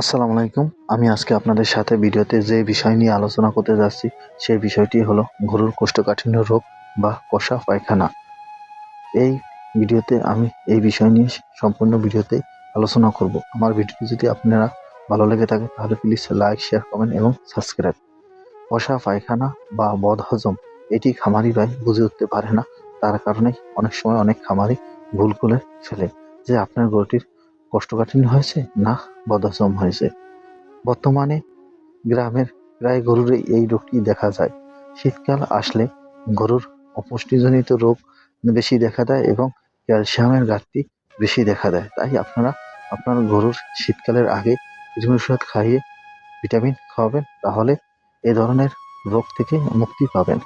আসসালামু আলাইকুম। আমি আজকে আপনাদের সাথে ভিডিওতে যে বিষয় নিয়ে আলোচনা করতে যাচ্ছি, সেই বিষয়টি হলো গরুর কোষ্ঠকাঠিন্য রোগ বা কষা পায়খানা। এই ভিডিওতে আমি এই বিষয় নিয়ে সম্পূর্ণ ভিডিওতে আলোচনা করব। আমার ভিডিওটি যদি আপনারা ভালো লেগে থাকে, তাহলে প্লিজ লাইক শেয়ার কমেন্ট এবং সাবস্ক্রাইব কষা পায়খানা বা বদহজম, এটি খামারি ভাই বুঝে উঠতে পারে না। তার কারণে অনেক সময় অনেক খামারি ভুল করে ফেলে যে আপনার গরুটির কোষ্ঠকাঠিন্য হয়েছে? না, বদহজম হয়েছে। বর্তমানে গ্রামের প্রায় গরুর এই রোগটি দেখা যায়। শীতকাল আসলে গরুর অপুষ্টিজনিত রোগ বেশি দেখা দেয় এবং ক্যালসিয়ামের ঘাটতি বেশি দেখা দেয়। তাই আপনারা আপনার গরুর শীতকালের আগে কৃমি ওষুধ খাইয়ে ভিটামিন খাওয়াবেন, তাহলে এ ধরনের রোগ থেকে মুক্তি পাবেন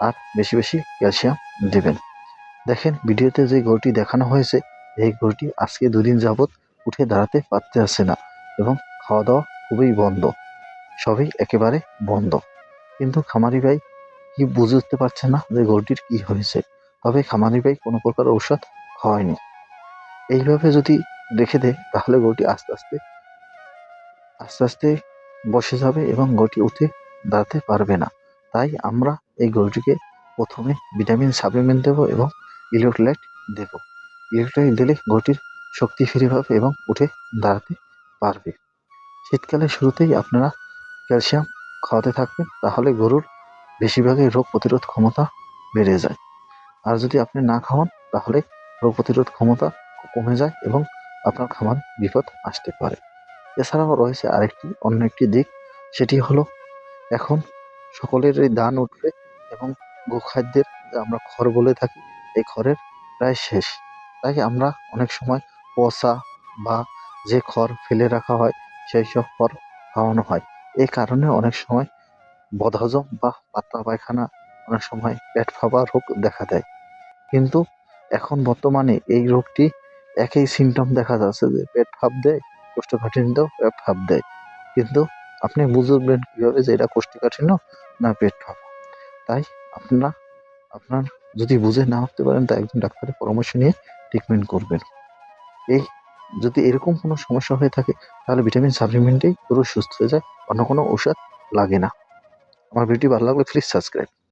আর বেশি বেশি ক্যালসিয়াম দেবেন। দেখেন, ভিডিওতে যে গরুটি দেখানো হয়েছে এই গরুটি আজকে দুদিন যাবৎ উঠে দাঁড়াতে পারতে আসে না এবং খাওয়া দাওয়া খুবই বন্ধ। সবই একেবারে বন্ধ। কিন্তু খামারি ভাই কি বুঝে উঠতে পারছে না যে গরুটির কি হয়েছে? তবে খামারি ভাই কোনো প্রকার ঔষধ খাওয়ায়নি। এইভাবে যদি রেখে দেয়, তাহলে গরুটি আস্তে আস্তে আস্তে আস্তে বসে যাবে এবং গরুটি উঠে দাঁড়াতে পারবে না। তাই আমরা এই গরুটিকে প্রথমে ভিটামিন সাপ্লিমেন্ট দেবো এবং ইলেকট্রোলাইট দেব। ইলেকট্রোলাইট দিলে গরুটির শক্তি ফিরে পাবে এবং উঠে দাঁড়াতে পারবে। শীতকালের শুরুতেই আপনারা ক্যালসিয়াম খাওয়াতে থাকবেন, তাহলে গরুর বেশিরভাগই রোগ প্রতিরোধ ক্ষমতা বেড়ে যায়। আর যদি আপনি না খাওয়ান, তাহলে রোগ প্রতিরোধ ক্ষমতা কমে যায় এবং আপনার খামার বিপদ আসতে পারে। এছাড়াও রয়েছে আরেকটি, অন্য একটি দিক, সেটি হলো এখন সকলেরই দান উঠবে এবং গোখাদ্যের আমরা খড় বলে থাকি, এই খড়ের প্রায় শেষ। তাই আমরা অনেক সময় পচা বা যে খড় ফেলে রাখা হয়, সেই সব খড় খাওয়ানো হয়। এই কারণে অনেক সময় বদহজম বা পাতলা পায়খানা অনেক সময় পেট ফাঁপা রোগ দেখা দেয়। কিন্তু এখন বর্তমানে এই রোগটি একই সিমটম দেখা যাচ্ছে যে পেট ফাঁপ দেয় কোষ্ঠকাঠিন্য পেট ফাঁপ দেয়। কিন্তু আপনি বুঝবেন কীভাবে যে এটা কোষ্ঠকাঠিন্য না পেট ফাঁপা? তাই আপনারা, আপনার যদি বুঝে না উঠতে পারেন তা একজন ডাক্তারের পরামর্শ নিয়ে ট্রিটমেন্ট করবেন। এই যদি এরকম কোনো সমস্যা হয়ে থাকে, তাহলে ভিটামিন সাপ্লিমেন্টেই পুরো সুস্থ হয়ে যায়, অন্য কোনো ঔষধ লাগে না। আমার ভিডিওটি ভালো লাগলে প্লিজ সাবস্ক্রাইব